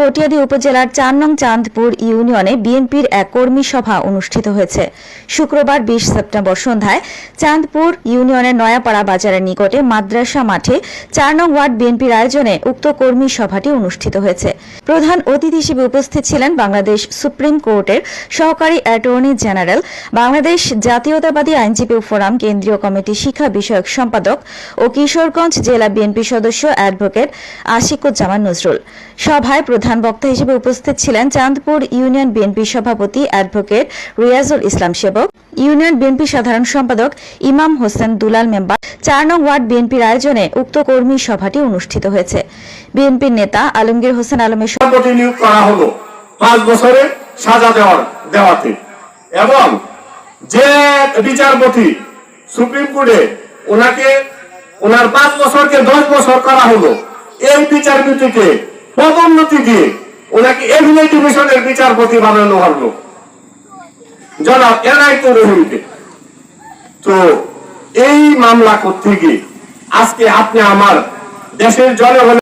কটিয়াদি উপজেলার চার নং চাঁদপুর ইউনিয়নে বিএনপির এক কর্মী সভা অনুষ্ঠিত হয়েছে। শুক্রবার বিশ সেপ্টেম্বর সন্ধ্যায় চাঁদপুর ইউনিয়নের নয়াপাড়া বাজারের নিকটে মাদ্রাসা মাঠে চার নং ওয়ার্ড বিএনপির আয়োজনে উক্ত কর্মী সভাটি অনুষ্ঠিত হয়েছে। প্রধান অতিথি হিসেবে উপস্থিত ছিলেন বাংলাদেশ সুপ্রিম কোর্টের সহকারী অ্যাটর্নি জেনারেল, বাংলাদেশ জাতীয়তাবাদী আইনজীবী ফোরাম কেন্দ্রীয় কমিটি শিক্ষা বিষয়ক সম্পাদক ও কিশোরগঞ্জ জেলা বিএনপি সদস্য অ্যাডভোকেট আশিকুজ্জামান নজরুল। সভায় প্রধান বক্তা হিসেবে উপস্থিত ছিলেন চাঁদপুর ইউনিয়ন বিএনপি সভাপতি অ্যাডভোকেট রিয়াজুল ইসলাম সেবক, ইউনিয়ন বিএনপি সাধারণ সম্পাদক ইমাম হোসেন দুলাল মেম্বার, চার নং ওয়ার্ড বিএনপির আয়োজনে উক্ত কর্মী সভাটি অনুষ্ঠিত হয়েছে। বিএনপির নেতা আলমগীর হোসেন আলমের বিচারপতি নিয়োগ করা হলো পাঁচ বছরে সাজা দেওয়ার, দেওয়াতে। এবং যে বিচারপতি সুপ্রিম কোর্টে ওনাকে, ওনার পাঁচ বছরকে দশ বছর করা হলো, এই বিচারপতিকে পদোন্নতি দিয়ে ওনাকে এভিলাই ডিভিশনের বিচারপতি বানানো হলো। জনাব তো রহিমকে। তো এই মামলা করতে গিয়ে আজকে আপনি আমার দেশের জনগণের